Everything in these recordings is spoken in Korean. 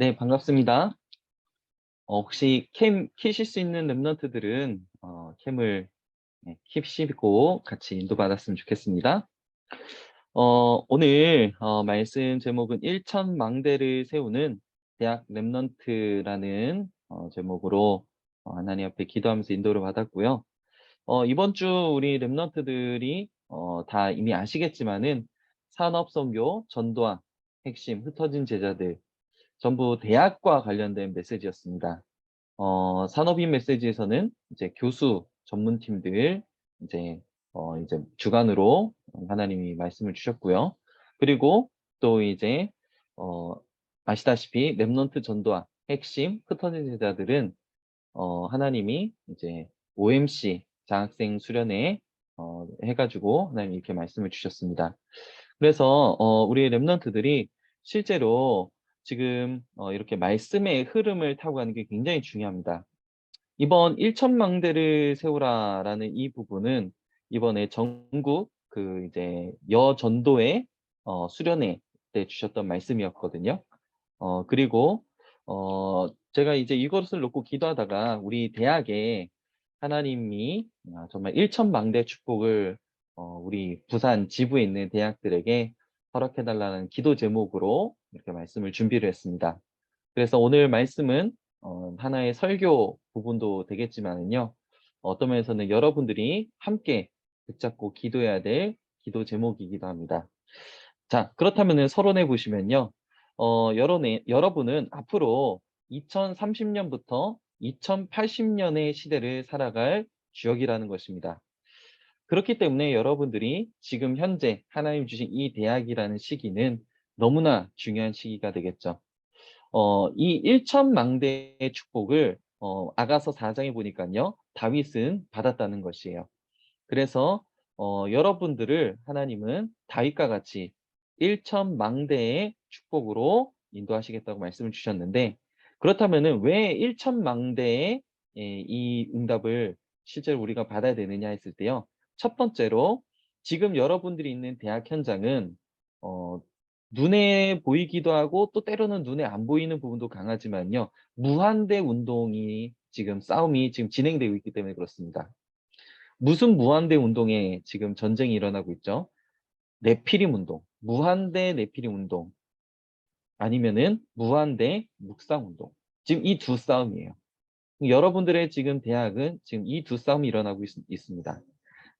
네, 반갑습니다. 어, 혹시 캠 키실 수 있는 랩런트들은 어, 캠을 네, 킵시고 같이 인도받았으면 좋겠습니다. 어, 오늘 어, 말씀 제목은 1천 망대를 세우는 대학 랩런트라는 어, 제목으로 어, 하나님 앞에 기도하면서 인도를 받았고요. 어, 이번 주 우리 랩런트들이 어, 다 이미 아시겠지만은 산업선교, 전도와 핵심, 흩어진 제자들 전부 대학과 관련된 메시지였습니다. 어, 산업인 메시지에서는 이제 교수 전문팀들 이제 어, 이제 주간으로 하나님이 말씀을 주셨고요. 그리고 또 이제 어, 아시다시피 랩넌트 전도와 핵심 흩어진 제자들은 어, 하나님이 이제 OMC 장학생 수련회 어, 해가지고 하나님 이렇게 말씀을 주셨습니다. 그래서 어, 우리 랩런트들이 실제로 지금 어, 이렇게 말씀의 흐름을 타고 가는 게 굉장히 중요합니다. 이번 1천망대를 세우라라는 이 부분은 이번에 전국 그 이제 여전도회 어, 수련회 때 주셨던 말씀이었거든요. 어, 그리고 어, 제가 이제 이것을 놓고 기도하다가 우리 대학에 하나님이 아, 정말 1천망대 축복을 어, 우리 부산 지부에 있는 대학들에게 허락해달라는 기도 제목으로 이렇게 말씀을 준비를 했습니다. 그래서 오늘 말씀은 어, 하나의 설교 부분도 되겠지만은요. 어떤 면에서는 여러분들이 함께 붙잡고 기도해야 될 기도 제목이기도 합니다. 자, 그렇다면 서론해 보시면요. 어, 여론에, 여러분은 앞으로 2030년부터 2080년의 시대를 살아갈 주역이라는 것입니다. 그렇기 때문에 여러분들이 지금 현재 하나님 주신 이 대학이라는 시기는 너무나 중요한 시기가 되겠죠. 어, 이 1천 망대의 축복을 어, 아가서 4장에 보니까요. 다윗은 받았다는 것이에요. 그래서 어, 여러분들을 하나님은 다윗과 같이 1천 망대의 축복으로 인도하시겠다고 말씀을 주셨는데 그렇다면 왜 1천 망대의 예, 이 응답을 실제로 우리가 받아야 되느냐 했을 때요. 첫 번째로 지금 여러분들이 있는 대학 현장은 어, 눈에 보이기도 하고 또 때로는 눈에 안 보이는 부분도 강하지만요. 무한대 운동이 지금 싸움이 지금 진행되고 있기 때문에 그렇습니다. 무슨 무한대 운동에 지금 전쟁이 일어나고 있죠? 네피림 운동, 무한대 네피림 운동 아니면은 무한대 묵상 운동. 지금 이 두 싸움이에요. 여러분들의 지금 대학은 지금 이 두 싸움이 일어나고 있, 있습니다.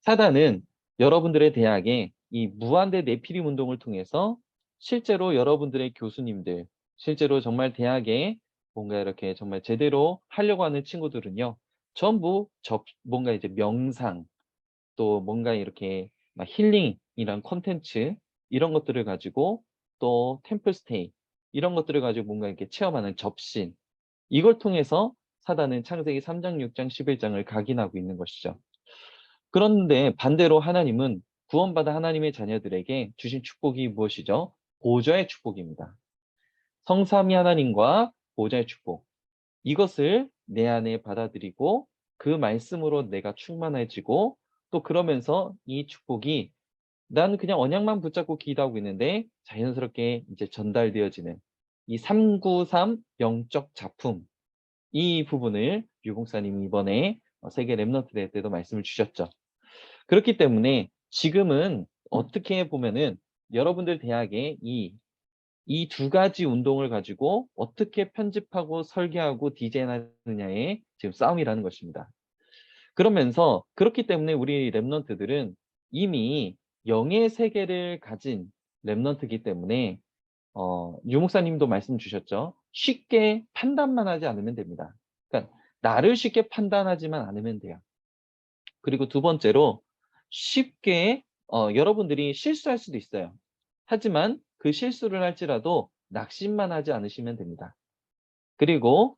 사단은 여러분들의 대학에 이 무한대 네피림 운동을 통해서 실제로 여러분들의 교수님들, 실제로 정말 대학에 뭔가 이렇게 정말 제대로 하려고 하는 친구들은요, 전부 접, 뭔가 이제 명상, 또 뭔가 이렇게 막 힐링이란 콘텐츠, 이런 것들을 가지고 또 템플스테이, 이런 것들을 가지고 뭔가 이렇게 체험하는 접신, 이걸 통해서 사단은 창세기 3장, 6장, 11장을 각인하고 있는 것이죠. 그런데 반대로 하나님은 구원받은 하나님의 자녀들에게 주신 축복이 무엇이죠? 보좌의 축복입니다. 성삼위 하나님과 보좌의 축복. 이것을 내 안에 받아들이고 그 말씀으로 내가 충만해지고 또 그러면서 이 축복이 난 그냥 언약만 붙잡고 기도하고 있는데 자연스럽게 이제 전달되어지는 이 393 영적 작품 이 부분을 유공사님이 이번에 세계 랩너트 대회 때도 말씀을 주셨죠. 그렇기 때문에 지금은 어떻게 보면은 여러분들 대학에 이 이 두 가지 운동을 가지고 어떻게 편집하고 설계하고 디자인하느냐의 지금 싸움이라는 것입니다. 그러면서 그렇기 때문에 우리 랩런트들은 이미 영의 세계를 가진 랩런트이기 때문에 어, 유목사님도 말씀 주셨죠. 쉽게 판단만 하지 않으면 됩니다. 그러니까 나를 쉽게 판단하지만 않으면 돼요. 그리고 두 번째로 쉽게 어, 여러분들이 실수할 수도 있어요. 하지만 그 실수를 할지라도 낙심만 하지 않으시면 됩니다. 그리고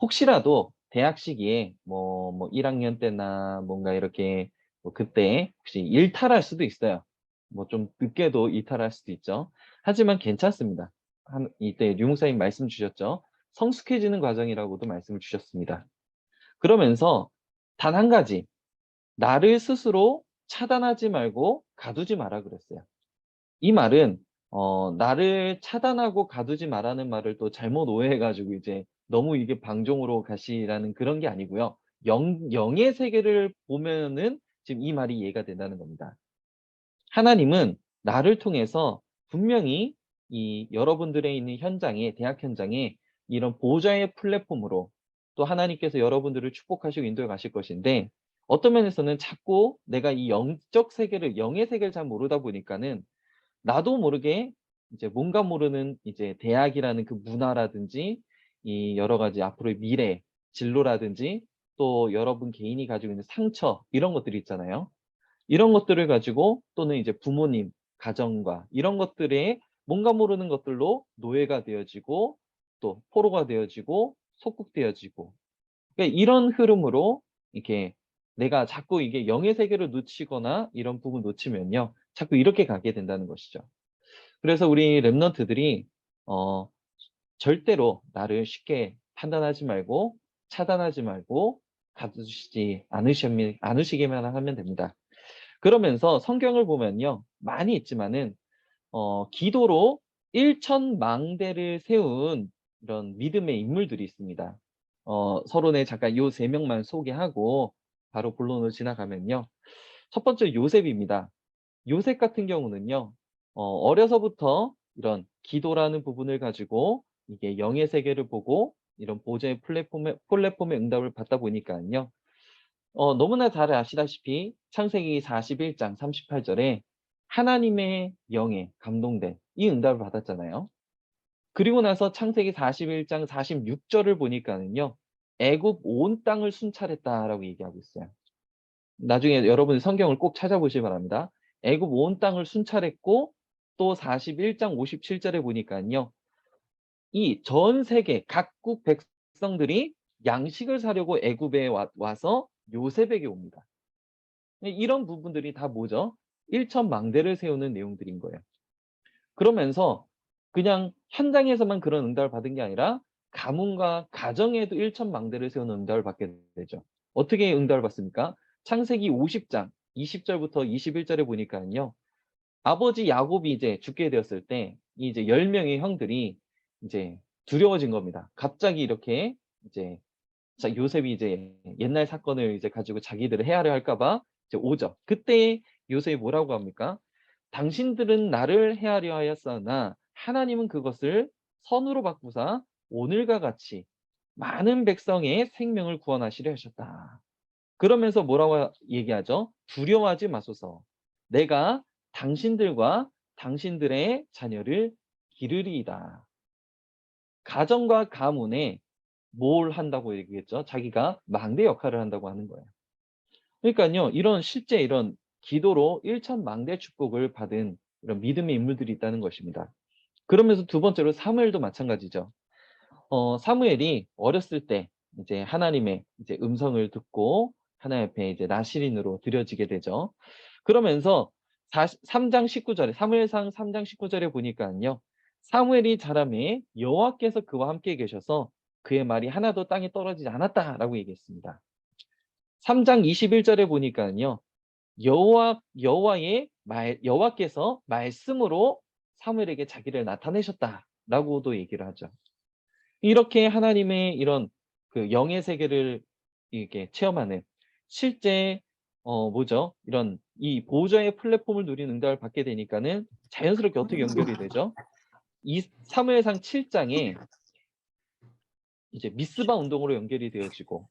혹시라도 대학 시기에 뭐, 뭐 1학년 때나 뭔가 이렇게 뭐 그때 혹시 일탈할 수도 있어요. 뭐 좀 늦게도 일탈할 수도 있죠. 하지만 괜찮습니다. 한, 이때 류목사님 말씀 주셨죠. 성숙해지는 과정이라고도 말씀을 주셨습니다. 그러면서 단 한 가지 나를 스스로 차단하지 말고 가두지 마라 그랬어요. 이 말은 어 나를 차단하고 가두지 마라는 말을 또 잘못 오해해 가지고 이제 너무 이게 방종으로 가시라는 그런 게 아니고요. 영 영의 세계를 보면은 지금 이 말이 이해가 된다는 겁니다. 하나님은 나를 통해서 분명히 이 여러분들의 있는 현장에 대학 현장에 이런 보좌의 플랫폼으로 또 하나님께서 여러분들을 축복하시고 인도해 가실 것인데 어떤 면에서는 자꾸 내가 이 영적 세계를 영의 세계를 잘 모르다 보니까는 나도 모르게 이제 뭔가 모르는 이제 대학이라는 그 문화라든지 이 여러 가지 앞으로의 미래, 진로라든지 또 여러분 개인이 가지고 있는 상처 이런 것들이 있잖아요. 이런 것들을 가지고 또는 이제 부모님, 가정과 이런 것들에 뭔가 모르는 것들로 노예가 되어지고 또 포로가 되어지고 속국되어지고 그러니까 이런 흐름으로 이렇게 내가 자꾸 이게 영의 세계를 놓치거나 이런 부분 놓치면요. 자꾸 이렇게 가게 된다는 것이죠. 그래서 우리 랩런트들이 어 절대로 나를 쉽게 판단하지 말고 차단하지 말고 가두시지 않으시면 않으시기만 하면 됩니다. 그러면서 성경을 보면요. 많이 있지만은 어 기도로 일천망대를 세운 이런 믿음의 인물들이 있습니다. 어 서론에 잠깐 요 세 명만 소개하고 바로 본론으로 지나가면요. 첫 번째 요셉입니다. 요셉 같은 경우는요. 어 어려서부터 이런 기도라는 부분을 가지고 이게 영의 세계를 보고 이런 보좌의 플랫폼에 플랫폼의 응답을 받다 보니까요. 어 너무나 잘 아시다시피 창세기 41장 38절에 하나님의 영에 감동된 이 응답을 받았잖아요. 그리고 나서 창세기 41장 46절을 보니까는요. 애굽 온 땅을 순찰했다라고 얘기하고 있어요. 나중에 여러분 성경을 꼭 찾아보시기 바랍니다. 애굽 온 땅을 순찰했고 또 41장 57절에 보니까요. 이 전 세계 각국 백성들이 양식을 사려고 애굽에 와, 와서 요셉에게 옵니다. 이런 부분들이 다 뭐죠? 일천망대를 세우는 내용들인 거예요. 그러면서 그냥 현장에서만 그런 응답을 받은 게 아니라 가문과 가정에도 일천망대를 세우는 응답을 받게 되죠. 어떻게 응답을 받습니까? 창세기 50장 20절부터 21절에 보니까요. 아버지 야곱이 이제 죽게 되었을 때 이제 10명의 형들이 이제 두려워진 겁니다. 갑자기 이렇게 이제 자 요셉이 이제 옛날 사건을 이제 가지고 자기들을 헤아려 할까 봐 이제 오죠. 그때 요셉이 뭐라고 합니까? 당신들은 나를 헤아려 하였으나 하나님은 그것을 선으로 바꾸사 오늘과 같이 많은 백성의 생명을 구원하시려 하셨다. 그러면서 뭐라고 얘기하죠? 두려워하지 마소서. 내가 당신들과 당신들의 자녀를 기르리이다. 가정과 가문에 뭘 한다고 얘기했죠? 자기가 망대 역할을 한다고 하는 거예요. 그러니까요, 이런 실제 이런 기도로 일천망대 축복을 받은 이런 믿음의 인물들이 있다는 것입니다. 그러면서 두 번째로 사무엘도 마찬가지죠. 어, 사무엘이 어렸을 때 이제 하나님의 이제 음성을 듣고 하나님 앞에 이제 나시린으로 드려지게 되죠. 그러면서 3장 19절에 사무엘상 3장 19절에 보니까요. 사무엘이 자라매 여호와께서 그와 함께 계셔서 그의 말이 하나도 땅에 떨어지지 않았다라고 얘기했습니다. 3장 21절에 보니까요. 여호와 여호와의 말 여호와께서 말씀으로 사무엘에게 자기를 나타내셨다라고도 얘기를 하죠. 이렇게 하나님의 이런 그 영의 세계를 이렇게 체험하는 실제 어 뭐죠? 이런 이 보좌의 플랫폼을 누린 응답을 받게 되니까는 자연스럽게 어떻게 연결이 되죠? 이 사무엘상 7장에 이제 미스바 운동으로 연결이 되어지고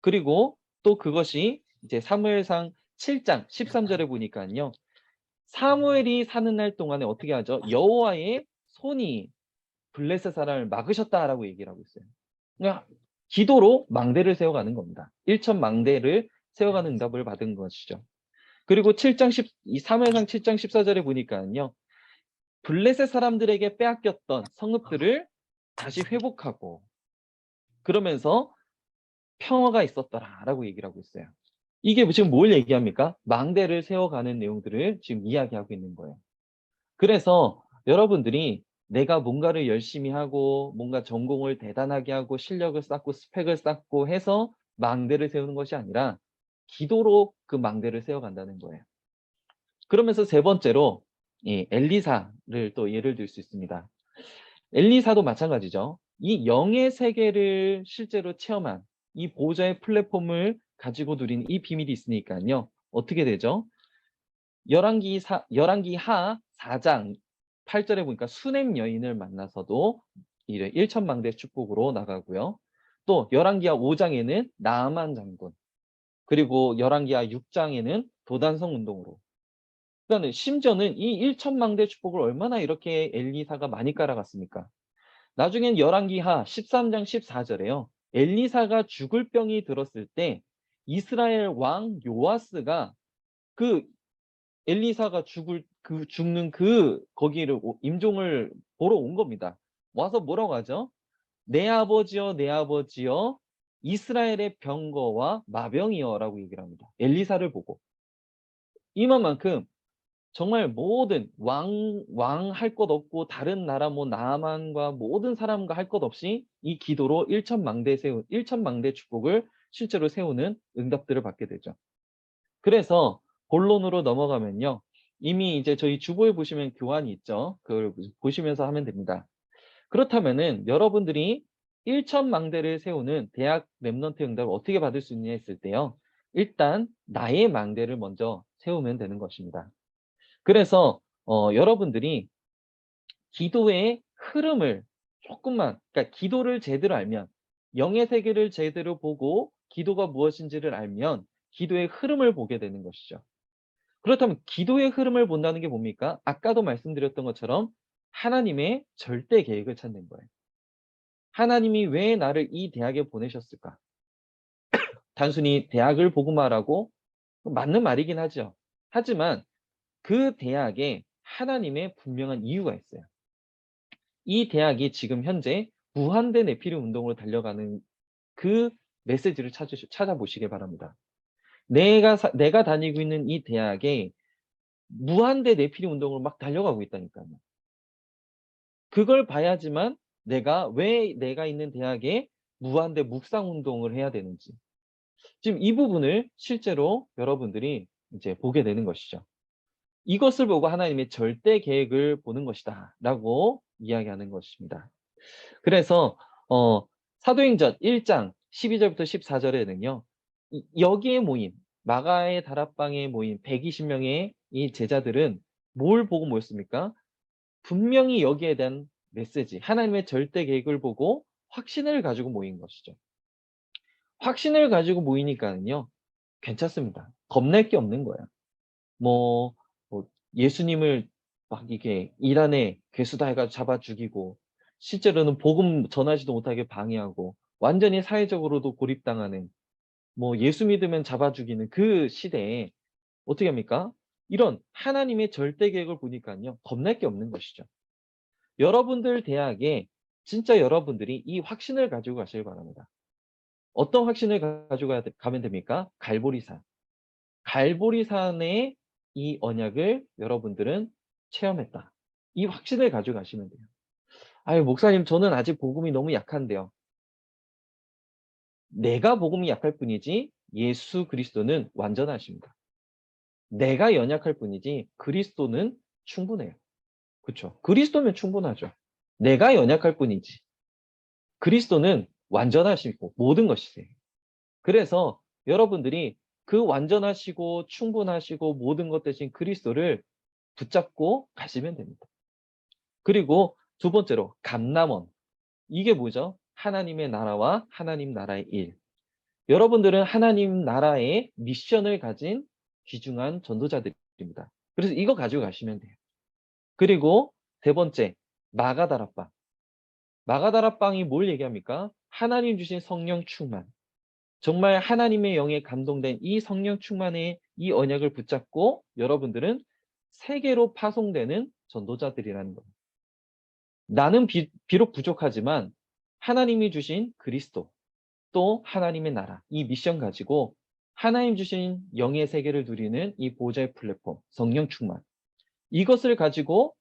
그리고 또 그것이 이제 사무엘상 7장 13절에 보니까요. 사무엘이 사는 날 동안에 어떻게 하죠? 여호와의 손이 블레셋 사람을 막으셨다라고 얘기를 하고 있어요. 그러니까 기도로 망대를 세워가는 겁니다. 1천 망대를 세워가는 응답을 받은 것이죠. 그리고 7장 10, 이 사무엘상 7장 14절에 보니까요. 블레셋 사람들에게 빼앗겼던 성읍들을 다시 회복하고 그러면서 평화가 있었더라라고 얘기를 하고 있어요. 이게 지금 뭘 얘기합니까? 망대를 세워가는 내용들을 지금 이야기하고 있는 거예요. 그래서 여러분들이 내가 뭔가를 열심히 하고 뭔가 전공을 대단하게 하고 실력을 쌓고 스펙을 쌓고 해서 망대를 세우는 것이 아니라 기도로 그 망대를 세워간다는 거예요. 그러면서 세 번째로 예, 엘리사를 또 예를 들 수 있습니다. 엘리사도 마찬가지죠. 이 영의 세계를 실제로 체험한 이 보좌의 플랫폼을 가지고 누린 이 비밀이 있으니까요. 어떻게 되죠? 열왕기 하 4장 8절에 보니까 수냄 여인을 만나서도 이래 1천망대 축복으로 나가고요. 또 열왕기하 5장에는 나아만 장군 그리고 열왕기하 6장에는 도단성 운동으로 그러니까 심지어는 이 1천망대 축복을 얼마나 이렇게 엘리사가 많이 깔아갔습니까? 나중엔 열왕기하 13장 14절에요. 엘리사가 죽을 병이 들었을 때 이스라엘 왕 요아스가 그 엘리사가 죽을 그 죽는 그 거기를 오- 임종을 보러 온 겁니다. 와서 뭐라고 하죠? 내 아버지여 내 아버지여 이스라엘의 병거와 마병이여 라고 얘기를 합니다. 엘리사를 보고 이만만큼 정말 모든 왕 왕 할 것 없고 다른 나라 뭐 나만과 모든 사람과 할 것 없이 이 기도로 일천망대 세운 일천망대 축복을 실제로 세우는 응답들을 받게 되죠. 그래서 본론으로 넘어가면요. 이미 이제 저희 주보에 보시면 교환이 있죠. 그걸 보시면서 하면 됩니다. 그렇다면은 여러분들이 일천망대를 세우는 대학 랩넌트 응답을 어떻게 받을 수 있냐 했을 때요. 일단 나의 망대를 먼저 세우면 되는 것입니다. 그래서 어, 여러분들이 기도의 흐름을 조금만, 그러니까 기도를 제대로 알면, 영의 세계를 제대로 보고 기도가 무엇인지를 알면 기도의 흐름을 보게 되는 것이죠. 그렇다면 기도의 흐름을 본다는 게 뭡니까? 아까도 말씀드렸던 것처럼 하나님의 절대 계획을 찾는 거예요. 하나님이 왜 나를 이 대학에 보내셨을까? 단순히 대학을 말하고 맞는 말이긴 하죠. 하지만 그 대학에 하나님의 분명한 이유가 있어요. 이 대학이 지금 현재 무한대 내피리 운동으로 달려가는 그 메시지를 찾으, 찾아보시길 바랍니다. 내가, 사- 내가 다니고 있는 이 대학에 무한대 내피리 운동으로 막 달려가고 있다니까요. 그걸 봐야지만 내가 왜 내가 있는 대학에 무한대 묵상 운동을 해야 되는지. 지금 이 부분을 실제로 여러분들이 이제 보게 되는 것이죠. 이것을 보고 하나님의 절대 계획을 보는 것이다 라고 이야기하는 것입니다. 그래서 어, 사도행전 1장 12절부터 14절에는요. 여기에 모인 마가의 다락방에 모인 120명의 이 제자들은 뭘 보고 모였습니까? 분명히 여기에 대한 메시지, 하나님의 절대 계획을 보고 확신을 가지고 모인 것이죠. 확신을 가지고 모이니까는요. 괜찮습니다. 겁낼 게 없는 거예요. 뭐, 뭐 예수님을 막 이게 이란에 괴수다 해가 잡아 죽이고 실제로는 복음 전하지도 못하게 방해하고 완전히 사회적으로도 고립당하는 뭐 예수 믿으면 잡아 죽이는 그 시대에 어떻게 합니까? 이런 하나님의 절대 계획을 보니까요. 겁낼 게 없는 것이죠. 여러분들 대학에 진짜 여러분들이 이 확신을 가지고 가시길 바랍니다. 어떤 확신을 가지고 가면 됩니까? 갈보리산. 갈보리산의 이 언약을 여러분들은 체험했다. 이 확신을 가지고 가시면 돼요. 아유, 목사님, 저는 아직 복음이 너무 약한데요. 내가 복음이 약할 뿐이지 예수 그리스도는 완전하십니다. 내가 연약할 뿐이지 그리스도는 충분해요. 그렇죠? 그리스도면 충분하죠. 내가 연약할 뿐이지 그리스도는 완전하시고 모든 것이세요. 그래서 여러분들이 그 완전하시고 충분하시고 모든 것 대신 그리스도를 붙잡고 가시면 됩니다. 그리고 두 번째로 감남원. 이게 뭐죠? 하나님의 나라와 하나님 나라의 일. 여러분들은 하나님 나라의 미션을 가진 귀중한 전도자들입니다. 그래서 이거 가지고 가시면 돼요. 그리고 세 번째, 마가다락방. 마가다락방이 뭘 얘기합니까? 하나님 주신 성령 충만. 정말 하나님의 영에 감동된 이 성령 충만의 이 언약을 붙잡고 여러분들은 세계로 파송되는 전도자들이라는 겁니다. 나는 비, 비록 부족하지만 하나님이 주신 그리스도 또 하나님의 나라 이 미션 가지고 하나님 주신 영의 세계를 누리는 이 보좌의 플랫폼 성령 충만 이것을 가지고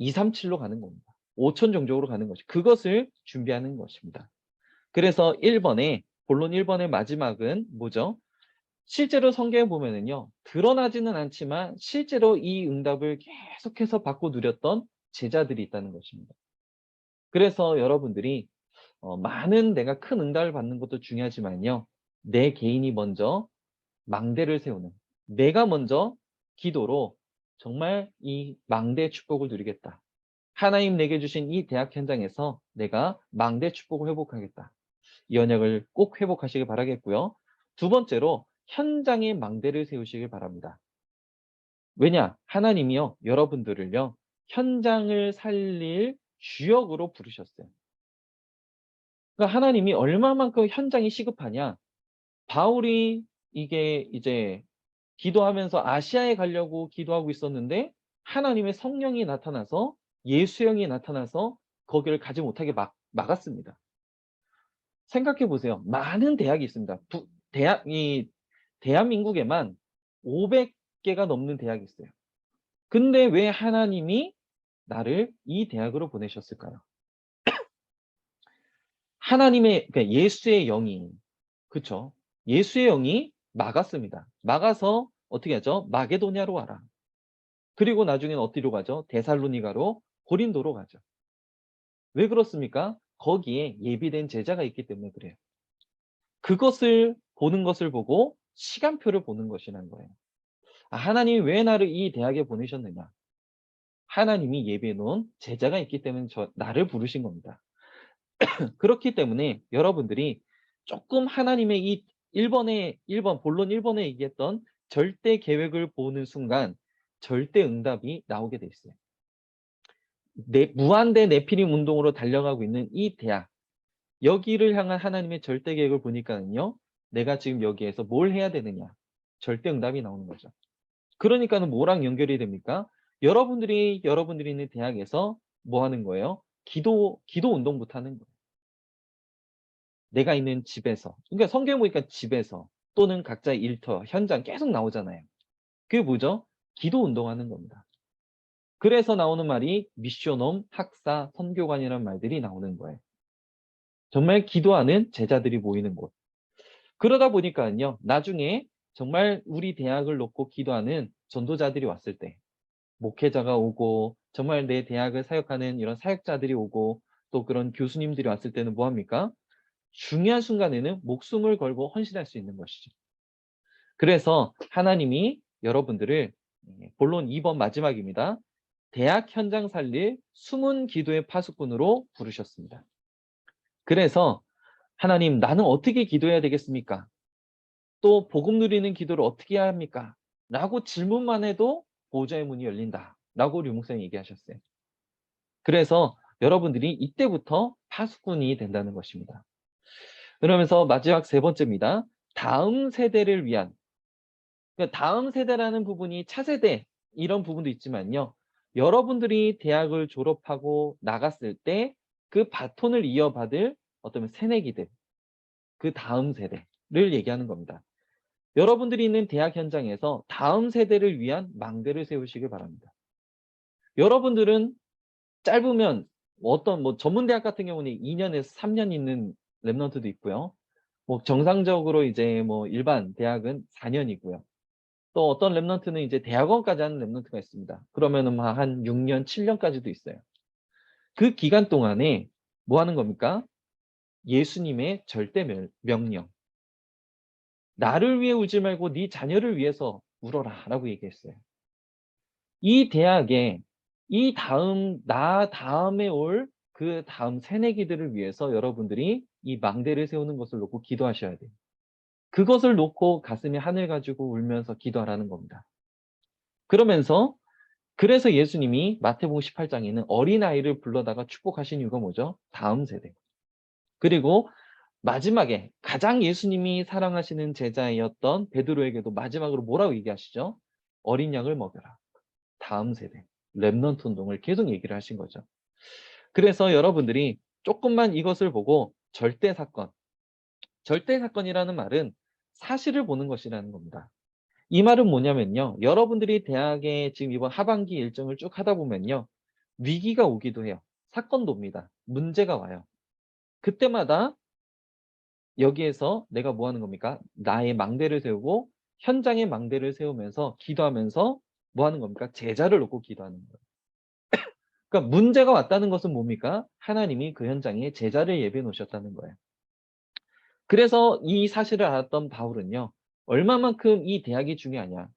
237로 가는 겁니다. 5천 정적으로 가는 것이 그것을 준비하는 것입니다. 그래서 1번에 본론 1번의 마지막은 뭐죠? 실제로 성경에 보면은요. 드러나지는 않지만 실제로 이 응답을 계속해서 받고 누렸던 제자들이 있다는 것입니다. 그래서 여러분들이 어 많은 내가 큰 응답을 받는 것도 중요하지만요. 내 개인이 먼저 망대를 세우는 내가 먼저 기도로 정말 이 망대의 축복을 누리겠다. 하나님 내게 주신 이 대학 현장에서 내가 망대 축복을 회복하겠다. 이 언약을 꼭 회복하시길 바라겠고요. 두 번째로 현장에 망대를 세우시길 바랍니다. 왜냐? 하나님이요. 여러분들을요. 현장을 살릴 주역으로 부르셨어요. 그러니까 하나님이 얼마만큼 현장이 시급하냐? 바울이 이게 이제 기도하면서 아시아에 가려고 기도하고 있었는데 하나님의 성령이 나타나서 예수형이 나타나서 거기를 가지 못하게 막, 막았습니다. 생각해 보세요. 많은 대학이 있습니다. 부, 대학, 이, 대한민국에만 500개가 넘는 대학이 있어요. 근데 왜 하나님이 나를 이 대학으로 보내셨을까요? 하나님의, 그러니까 예수의 영이, 그쵸? 예수의 영이 막았습니다. 막아서 어떻게 하죠? 마게도냐로 와라. 그리고 나중에는 어디로 가죠? 데살로니가로 고린도로 가죠. 왜 그렇습니까? 거기에 예비된 제자가 있기 때문에 그래요. 그것을 보는 것을 보고 시간표를 보는 것이라는 거예요. 아, 하나님이 왜 나를 이 대학에 보내셨느냐? 하나님이 예비해 놓은 제자가 있기 때문에 저, 나를 부르신 겁니다. 그렇기 때문에 여러분들이 조금 하나님의 이 1번에 1번 본론 1번에 얘기했던 절대 계획을 보는 순간 절대 응답이 나오게 돼 있어요. 내, 무한대 네피림 운동으로 달려가고 있는 이 대학 여기를 향한 하나님의 절대 계획을 보니까는요 내가 지금 여기에서 뭘 해야 되느냐 절대 응답이 나오는 거죠 그러니까는 뭐랑 연결이 됩니까 여러분들이 여러분들이 있는 대학에서 뭐 하는 거예요 기도 기도 운동부터 하는 거예요 내가 있는 집에서 그러니까 성경 보니까 집에서 또는 각자의 일터 현장 계속 나오잖아요 그게 뭐죠 기도 운동하는 겁니다 그래서 나오는 말이 미쇼놈, 학사, 선교관이라는 말들이 나오는 거예요. 정말 기도하는 제자들이 모이는 곳. 그러다 보니까요. 나중에 정말 우리 대학을 놓고 기도하는 전도자들이 왔을 때 목회자가 오고 정말 내 대학을 사역하는 이런 사역자들이 오고 또 그런 교수님들이 왔을 때는 뭐합니까? 중요한 순간에는 목숨을 걸고 헌신할 수 있는 것이죠. 그래서 하나님이 여러분들을 예, 본론 2번 마지막입니다. 대학 현장 살릴 숨은 기도의 파수꾼으로 부르셨습니다. 그래서 하나님 나는 어떻게 기도해야 되겠습니까? 또 복음 누리는 기도를 어떻게 해야 합니까? 라고 질문만 해도 보좌의 문이 열린다. 라고 류목사님 얘기하셨어요. 그래서 여러분들이 이때부터 파수꾼이 된다는 것입니다. 그러면서 마지막 세 번째입니다. 다음 세대를 위한 그러니까 다음 세대라는 부분이 차세대 이런 부분도 있지만요. 여러분들이 대학을 졸업하고 나갔을 때 그 바톤을 이어받을 어떤 새내기들, 그 다음 세대를 얘기하는 겁니다. 여러분들이 있는 대학 현장에서 다음 세대를 위한 망대를 세우시길 바랍니다. 여러분들은 짧으면 어떤 뭐 전문대학 같은 경우는 2년에서 3년 있는 랩런트도 있고요. 뭐 정상적으로 이제 뭐 일반 대학은 4년이고요. 또 어떤 랩런트는 이제 대학원까지 하는 랩런트가 있습니다. 그러면은 한 6년, 7년까지도 있어요. 그 기간 동안에 뭐 하는 겁니까? 예수님의 절대 명령. 나를 위해 울지 말고 네 자녀를 위해서 울어라 라고 얘기했어요. 이 대학에 이 다음 나 다음에 올 그 다음 새내기들을 위해서 여러분들이 이 망대를 세우는 것을 놓고 기도하셔야 돼요. 그것을 놓고 가슴에 하늘 가지고 울면서 기도하라는 겁니다. 그러면서 그래서 예수님이 마태복음 18장에는 어린아이를 불러다가 축복하신 이유가 뭐죠? 다음 세대. 그리고 마지막에 가장 예수님이 사랑하시는 제자였던 베드로에게도 마지막으로 뭐라고 얘기하시죠? 어린 양을 먹여라. 다음 세대. 랩넌트 운동을 계속 얘기를 하신 거죠. 그래서 여러분들이 조금만 이것을 보고 절대 사건. 절대 사건이라는 말은 사실을 보는 것이라는 겁니다. 이 말은 뭐냐면요. 여러분들이 대학에 지금 이번 하반기 일정을 쭉 하다 보면요. 위기가 오기도 해요. 사건도 옵니다. 문제가 와요. 그때마다 여기에서 내가 뭐 하는 겁니까? 나의 망대를 세우고 현장에 망대를 세우면서 기도하면서 뭐 하는 겁니까? 제자를 놓고 기도하는 거예요. 그러니까 문제가 왔다는 것은 뭡니까? 하나님이 그 현장에 제자를 예비해 놓으셨다는 거예요. 그래서 이 사실을 알았던 바울은요. 얼마만큼 이 대학이 중요하냐.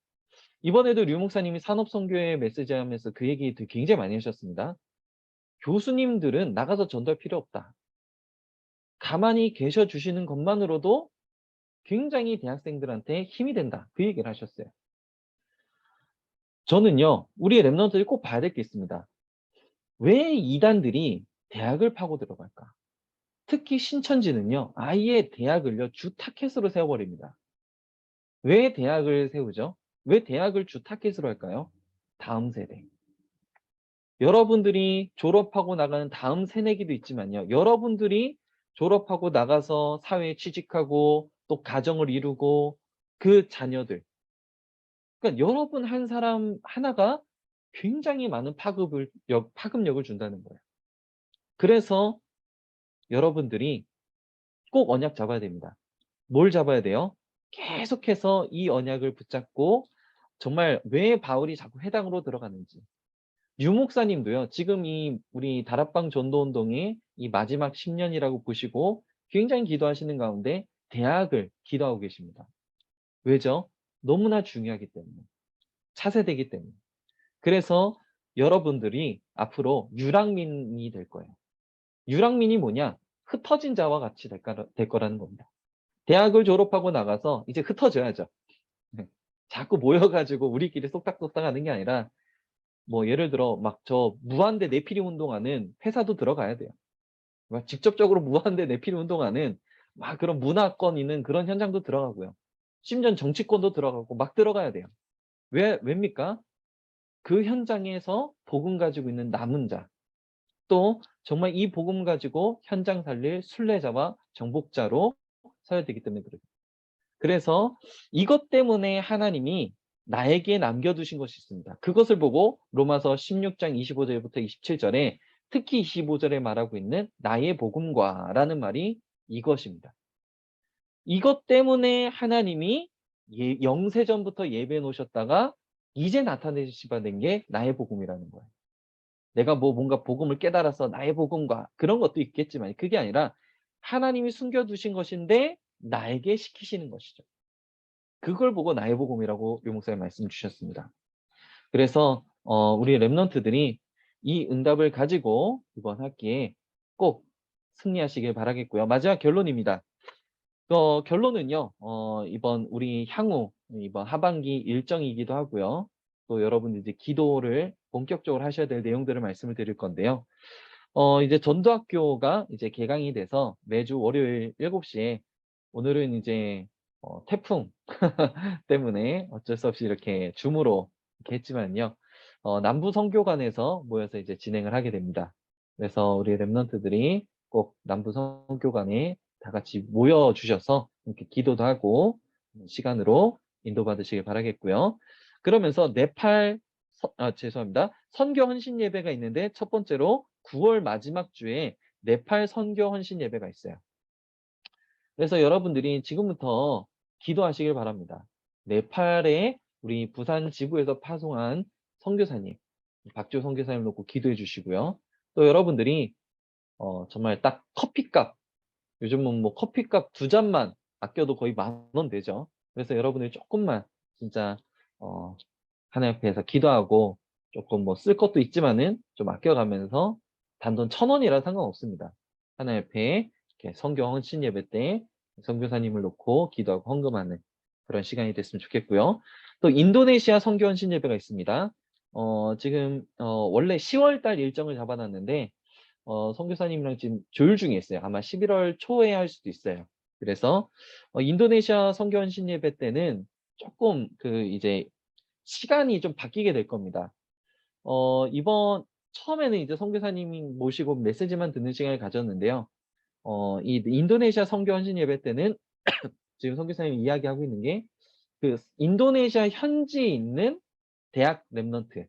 이번에도 류 목사님이 산업선교회 메시지 하면서 그 얘기 굉장히 많이 하셨습니다. 교수님들은 나가서 전도할 필요 없다. 가만히 계셔 주시는 것만으로도 굉장히 대학생들한테 힘이 된다. 그 얘기를 하셨어요. 저는요, 우리 랩런트들이 꼭 봐야 될 게 있습니다. 왜 이단들이 대학을 파고 들어갈까? 특히 신천지는요, 아예 대학을요, 주 타켓으로 세워버립니다. 왜 대학을 세우죠? 왜 대학을 주 타켓으로 할까요? 다음 세대. 여러분들이 졸업하고 나가는 다음 새내기도 있지만요. 여러분들이 졸업하고 나가서 사회에 취직하고 또 가정을 이루고 그 자녀들. 그러니까 여러분 한 사람 하나가 굉장히 많은 파급을, 역, 파급력을 준다는 거예요. 그래서 여러분들이 꼭 언약 잡아야 됩니다. 뭘 잡아야 돼요? 계속해서 이 언약을 붙잡고 정말 왜 바울이 자꾸 회당으로 들어가는지 유 목사님도요 지금 이 우리 다락방 전도 운동의 이 마지막 10년이라고 보시고 굉장히 기도하시는 가운데 대학을 기도하고 계십니다. 왜죠? 너무나 중요하기 때문에 차세대기 때문에 그래서 여러분들이 앞으로 유랑민이 될 거예요. 유랑민이 뭐냐? 흩어진 자와 같이 될, 거, 될 거라는 겁니다. 대학을 졸업하고 나가서 이제 흩어져야죠. 네. 자꾸 모여가지고 우리끼리 쏙닥쏙닥 하는 게 아니라 뭐 예를 들어 막 저 무한대 내피리 운동하는 회사도 들어가야 돼요. 막 직접적으로 무한대 내피리 운동하는 막 그런 문화권 있는 그런 현장도 들어가고요. 심지어 정치권도 들어가고 막 들어가야 돼요. 왜, 왜입니까? 그 현장에서 복음 가지고 있는 남은 자, 또 정말 이 복음 가지고 현장 살릴 순례자와 정복자로 서야 되기 때문에 그래요. 그래서 이것 때문에 하나님이 나에게 남겨두신 것이 있습니다. 그것을 보고 로마서 16장 25절부터 27절에 특히 25절에 말하고 있는 나의 복음과라는 말이 이것입니다. 이것 때문에 하나님이 예, 영세전부터 예배해 놓으셨다가 이제 나타내시바 된게 나의 복음이라는 거예요. 내가 뭐 뭔가 복음을 깨달아서 나의 복음과 그런 것도 있겠지만 그게 아니라 하나님이 숨겨두신 것인데 나에게 시키시는 것이죠. 그걸 보고 나의 복음이라고 유 목사님 말씀 주셨습니다. 그래서 어, 우리 랩런트들이 이 응답을 가지고 이번 학기에 꼭 승리하시길 바라겠고요. 마지막 결론입니다. 어, 결론은요. 어, 이번 우리 향후 이번 하반기 일정이기도 하고요. 또 여러분들 이제 기도를 본격적으로 하셔야 될 내용들을 말씀을 드릴 건데요. 어, 이제 전도학교가 이제 개강이 돼서 매주 월요일 7시에 오늘은 이제 어, 태풍 때문에 어쩔 수 없이 이렇게 줌으로 이렇게 했지만요. 어, 남부 성교관에서 모여서 이제 진행을 하게 됩니다. 그래서 우리 랩런트들이 꼭 남부 성교관에 다 같이 모여 주셔서 이렇게 기도도 하고 시간으로 인도받으시길 바라겠고요. 그러면서 네팔 서, 아, 죄송합니다. 선교 헌신 예배가 있는데 첫 번째로 9월 마지막 주에 네팔 선교 헌신 예배가 있어요. 그래서 여러분들이 지금부터 기도하시길 바랍니다. 네팔에 우리 부산 지구에서 파송한 선교사님, 박주 선교사님 놓고 기도해 주시고요. 또 여러분들이 어, 정말 딱 커피값, 요즘은 뭐 커피값 두 잔만 아껴도 거의 만 원 되죠. 그래서 여러분들이 조금만 진짜 어, 하나님 앞에서 기도하고 조금 뭐 쓸 것도 있지만은 좀 아껴가면서 단돈 천 원이라 상관없습니다. 앞에 이렇게 성경 헌신 예배 때 선교사님을 놓고 기도하고 헌금하는 그런 시간이 됐으면 좋겠고요. 또 인도네시아 성교 헌신 예배가 있습니다. 어, 지금 어, 원래 10월 달 일정을 잡아놨는데 어, 선교사님이랑 지금 조율 중에 있어요. 아마 11월 초에 할 수도 있어요. 그래서 어, 인도네시아 성교 헌신 예배 때는 조금 그 이제 시간이 좀 바뀌게 될 겁니다. 어, 이번 처음에는 이제 선교사님이 모시고 메시지만 듣는 시간을 가졌는데요. 어, 이 인도네시아 선교 헌신 예배 때는 지금 선교사님이 이야기하고 있는 게 그 인도네시아 현지에 있는 대학 랩런트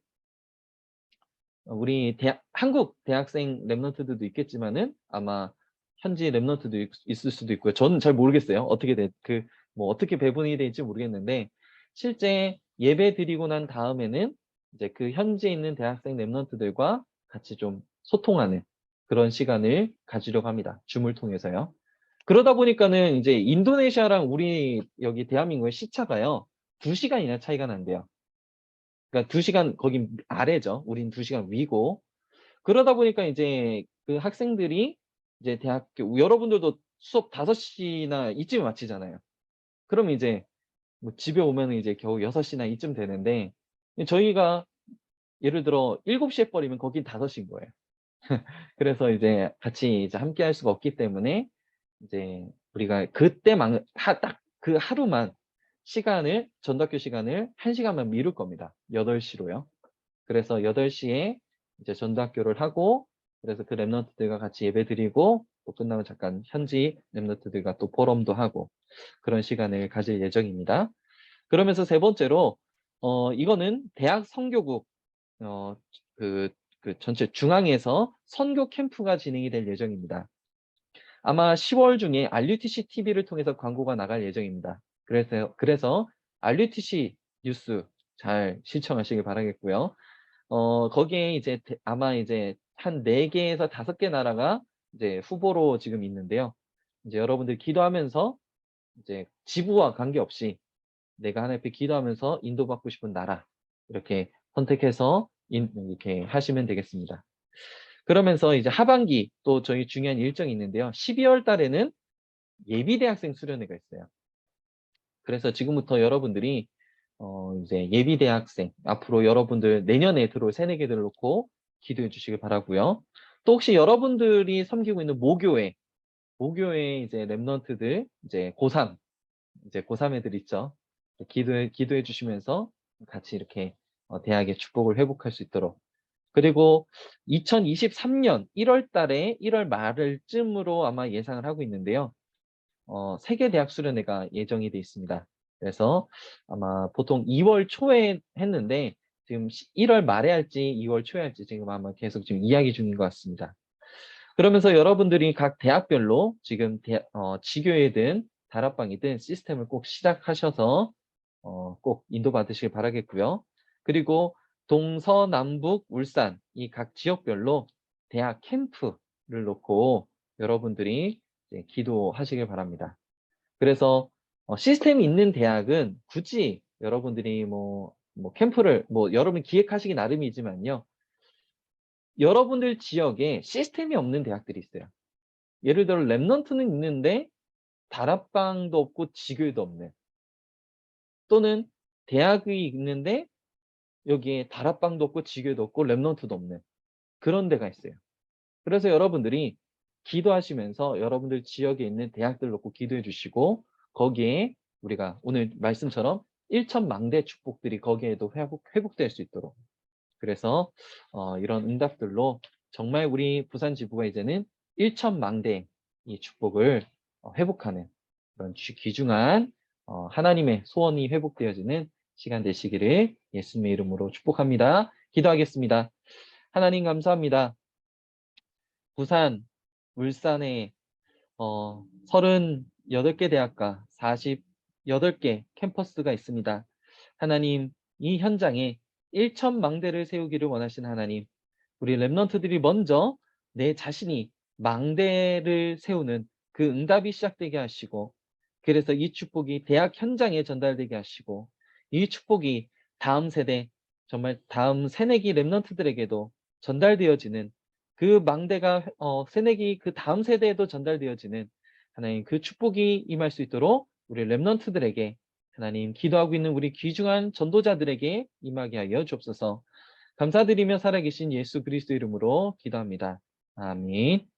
우리 대학, 한국 대학생 랩런트들도 있겠지만은 아마 현지 랩런트도 있, 을 수도 있고요. 저는 잘 모르겠어요. 어떻게 돼, 그 뭐 어떻게 배분이 될지 모르겠는데 실제 예배 드리고 난 다음에는 이제 그 현지에 있는 대학생 랩런트들과 같이 좀 소통하는 그런 시간을 가지려고 합니다. 줌을 통해서요. 그러다 보니까는 이제 인도네시아랑 우리 여기 대한민국의 시차가요. 2시간이나 차이가 난대요. 그러니까 2시간 거긴 아래죠. 우린 2시간 위고. 그러다 보니까 이제 그 학생들이 이제 대학교 여러분들도 수업 5시나 이쯤에 마치잖아요. 그럼 이제 뭐 집에 오면은 이제 겨우 6시나 이쯤 되는데 저희가 예를 들어 7시에 버리면 거긴 5시인 거예요. 그래서 이제 같이 이제 함께 할 수가 없기 때문에 이제 우리가 그때만 딱 그 하루만 시간을 전학교 시간을 1시간만 미룰 겁니다. 8시로요. 그래서 8시에 이제 전도학교를 하고 그래서 그 랩런트들과 같이 예배 드리고 또 끝나면 잠깐 현지 랩런트들과 또 포럼도 하고 그런 시간을 가질 예정입니다. 그러면서 세 번째로 어 이거는 대학 선교국 어 그 그 전체 중앙에서 선교 캠프가 진행이 될 예정입니다. 아마 10월 중에 RUTC TV를 통해서 광고가 나갈 예정입니다. 그래서 그래서 RUTC 뉴스 잘 시청하시길 바라겠고요. 어 거기에 이제 대- 아마 이제 한 4개에서 5개 나라가 이제 후보로 지금 있는데요. 이제 여러분들 기도하면서 이제 지부와 관계없이 내가 하나님 앞에 기도하면서 인도받고 싶은 나라 이렇게 선택해서 인- 이렇게 하시면 되겠습니다. 그러면서 이제 하반기 또 저희 중요한 일정이 있는데요. 12월 달에는 예비대학생 수련회가 있어요. 그래서 지금부터 여러분들이 어 이제 예비대학생 앞으로 여러분들 내년에 들어올 새내기들을 놓고 기도해 주시길 바라고요. 또 혹시 여러분들이 섬기고 있는 모교회 모교회 이제 랩런트들 이제 고3 이제 고3 애들 있죠. 기도해 기도해 주시면서 같이 이렇게 어 대학의 축복을 회복할 수 있도록 그리고 2023년 1월 달에 1월 말을 쯤으로 아마 예상을 하고 있는데요. 어, 세계 대학 수련회가 예정이 돼 있습니다. 그래서 아마 보통 2월 초에 했는데 지금 1월 말에 할지 2월 초에 할지 지금 아마 계속 지금 이야기 중인 것 같습니다. 그러면서 여러분들이 각 대학별로 지금 대, 어, 지교회든 다락방이든 시스템을 꼭 시작하셔서 어, 꼭 인도받으시길 바라겠고요. 그리고 동서남북 울산 이 각 지역별로 대학 캠프를 놓고 여러분들이 기도하시길 바랍니다. 그래서 어, 시스템이 있는 대학은 굳이 여러분들이 뭐, 뭐 캠프를 뭐 여러분 기획하시기 나름이지만요. 여러분들 지역에 시스템이 없는 대학들이 있어요. 예를 들어 랩넌트는 있는데 다락방도 없고 지교도 없는 또는 대학이 있는데 여기에 다락방도 없고 지교도 없고 랩넌트도 없는 그런 데가 있어요. 그래서 여러분들이 기도하시면서 여러분들 지역에 있는 대학들 놓고 기도해 주시고 거기에 우리가 오늘 말씀처럼 1천 망대 축복들이 거기에도 회복, 회복될 수 있도록 그래서 어, 이런 응답들로 정말 우리 부산 지부가 이제는 1천 망대 이 축복을 어, 회복하는 그런 귀- 귀중한 어, 하나님의 소원이 회복되어지는 시간 되시기를 예수님의 이름으로 축복합니다. 기도하겠습니다. 하나님 감사합니다. 부산, 울산에 어, 38개 대학과 48개 캠퍼스가 있습니다. 하나님, 이 현장에 1천 망대를 세우기를 원하신 하나님, 우리 랩런트들이 먼저 내 자신이 망대를 세우는 그 응답이 시작되게 하시고, 그래서 이 축복이 대학 현장에 전달되게 하시고, 이 축복이 다음 세대, 정말 다음 새내기 랩런트들에게도 전달되어지는 그 망대가 어, 새내기 그 다음 세대에도 전달되어지는 하나님 그 축복이 임할 수 있도록 우리 랩런트들에게 하나님 기도하고 있는 우리 귀중한 전도자들에게 임하게 하여 주옵소서. 감사드리며 살아계신 예수 그리스도 이름으로 기도합니다. 아멘.